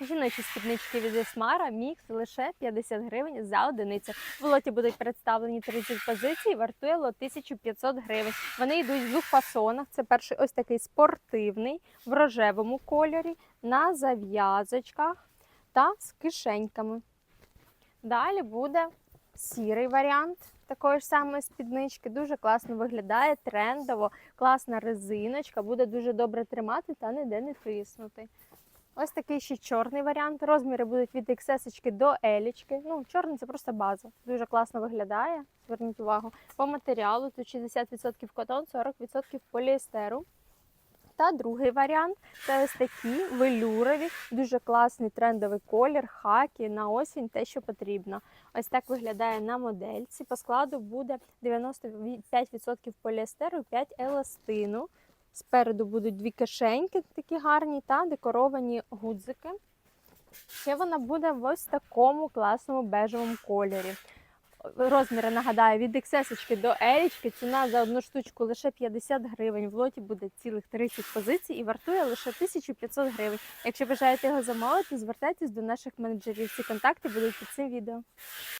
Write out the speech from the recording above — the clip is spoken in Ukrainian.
Жіночі спіднички від Есмара мікс лише 50 гривень за одиницю. В лоті будуть представлені 30 позицій, вартує лот 1500 гривень. Вони йдуть в двох фасонах. Це перший ось такий спортивний в рожевому кольорі на зав'язочках та з кишеньками. Далі буде сірий варіант такої ж самої спіднички. Дуже класно виглядає, трендово, класна резиночка, буде дуже добре тримати та ніде не тиснути. Ось такий ще чорний варіант. Розміри будуть від XS до L. Ну, чорний це просто база. Дуже класно виглядає. Зверніть увагу. По матеріалу тут 60% котон, 40% поліестеру. Та другий варіант це ось такі велюрові, дуже класний трендовий колір, хакі на осінь, те, що потрібно. Ось так виглядає на модельці. По складу буде 95% поліестеру, 5 еластину. Спереду будуть дві кишеньки такі гарні та декоровані гудзики. Ще вона буде в ось такому класному бежевому кольорі. Розміри нагадаю від XS до L. Ціна за одну штучку лише 50 гривень. В лоті буде цілих 30 позицій і вартує лише 1500 гривень. Якщо бажаєте його замовити, звертайтесь до наших менеджерів. Всі контакти будуть під цим відео.